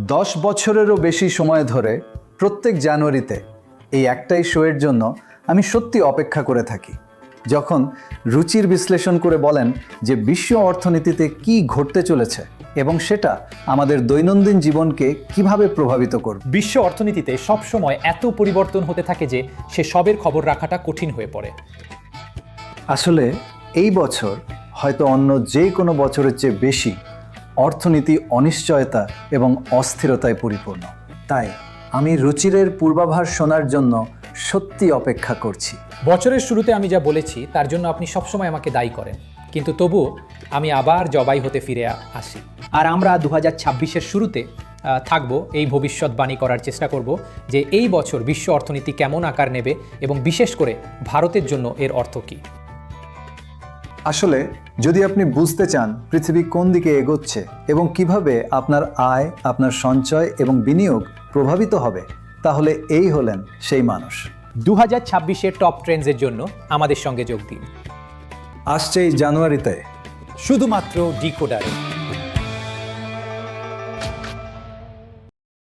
দশ বছরেরও বেশি সময় ধরে প্রত্যেক জানুয়ারিতে এই একটাই শোয়ের জন্য আমি সত্যি অপেক্ষা করে থাকি। যখন রুচির বিশ্লেষণ করে বলেন যে বিশ্ব অর্থনীতিতে কি ঘটতে চলেছে এবং সেটা আমাদের দৈনন্দিন জীবনকে কীভাবে প্রভাবিত করবে। বিশ্ব অর্থনীতিতে সবসময় এত পরিবর্তন হতে থাকে যে সে সবের খবর রাখাটা কঠিন হয়ে পড়ে। আসলে এই বছর হয়তো অন্য যে কোনো বছরের চেয়ে বেশি অর্থনীতি অনিশ্চয়তা এবং অস্থিরতায় পরিপূর্ণ। তাই আমি রুচিরের পূর্বাভাস শোনার জন্য সত্যি অপেক্ষা করছি। বছরের শুরুতে আমি যা বলেছি, তার জন্য আপনি সবসময় আমাকে দায়ী করেন। কিন্তু তবুও আমি আবার জবাই হতে ফিরে আসি। আর আমরা দু হাজার শুরুতে থাকব, এই ভবিষ্যৎবাণী করার চেষ্টা করব যে এই বছর বিশ্ব অর্থনীতি কেমন আকার নেবে এবং বিশেষ করে ভারতের জন্য এর অর্থ কী। আসলে যদি আপনি বুঝতে চান পৃথিবী কোন দিকে এগোচ্ছে এবং কীভাবে আপনার আয় আপনার সঞ্চয় এবং বিনিয়োগ প্রভাবিত হবে তাহলে এই হলেন সেই মানুষ। দু হাজার ছাব্বিশের টপ ট্রেন্ডসের জন্য আমাদের সঙ্গে যোগ দিন। আসছে এই জানুয়ারিতে। শুধুমাত্র ডিকোডারে।